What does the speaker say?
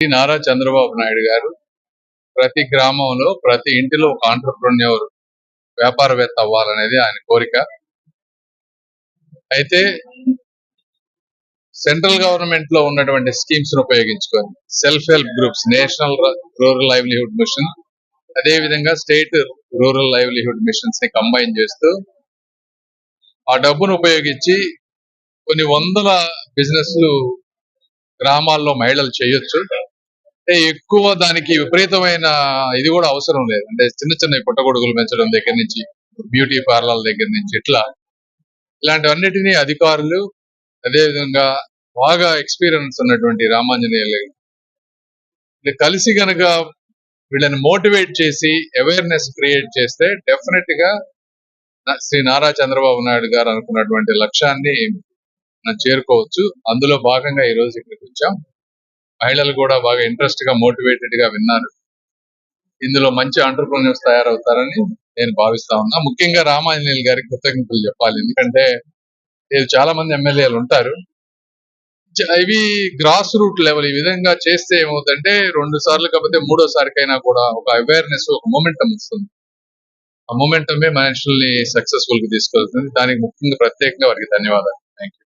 నారా చంద్రబాబు నాయుడు గారు ప్రతి గ్రామంలో ప్రతి ఇంటిలో ఒక ఆంటర్ప్రెన్యూర్ వ్యాపారవేత్త అవ్వాలనేది ఆయన కోరిక. అయితే సెంట్రల్ గవర్నమెంట్లో ఉన్నటువంటి స్కీమ్స్ను ఉపయోగించుకొని self help groups national rural livelihood mission అదే విధంగా స్టేట్ రూరల్ లైవ్లీహుడ్ మిషన్స్ని కంబైన్ చేస్తూ ఆ డబ్బును ఉపయోగించి కొన్ని వందల బిజినెస్లు గ్రామాల్లో మహిళలు చేయొచ్చు. అంటే ఎక్కువ దానికి విపరీతమైన ఇది కూడా అవసరం లేదు. అంటే చిన్న చిన్న పుట్టగొడుగులు పెంచడం దగ్గర నుంచి బ్యూటీ పార్లర్ దగ్గర నుంచి ఇట్లా. ఇలాంటివన్నిటినీ అధికారులు అదేవిధంగా బాగా ఎక్స్పీరియన్స్ ఉన్నటువంటి రామాంజనేయులు కలిసి గనక వీళ్ళని మోటివేట్ చేసి అవేర్నెస్ క్రియేట్ చేస్తే డెఫినెట్గా శ్రీ నారా చంద్రబాబు నాయుడు గారు అనుకున్నటువంటి లక్ష్యాన్ని మనం చేరుకోవచ్చు. అందులో భాగంగా ఈ రోజు ఇక్కడికి వచ్చాం. మహిళలు కూడా బాగా ఇంట్రెస్ట్గా మోటివేటెడ్గా విన్నారు. ఇందులో మంచి ఆంటర్ప్రినర్స్ తయారవుతారని నేను భావిస్తా ఉన్నా. ముఖ్యంగా రామాంజనేయులు గారికి కృతజ్ఞతలు చెప్పాలి. ఎందుకంటే ఇది చాలా మంది ఎమ్మెల్యేలు ఉంటారు. ఇవి గ్రాస్ రూట్ లెవెల్ ఈ విధంగా చేస్తే ఏమవుతుందంటే రెండు సార్లు కాకపోతే మూడోసారికైనా కూడా ఒక అవేర్నెస్ ఒక మొమెంటం వస్తుంది. ఆ మొమెంటమే మనుషుల్ని సక్సెస్ఫుల్గా తీసుకెళ్తుంది. దానికి ముఖ్యంగా ప్రత్యేకంగా వారికి ధన్యవాదాలు. Thank you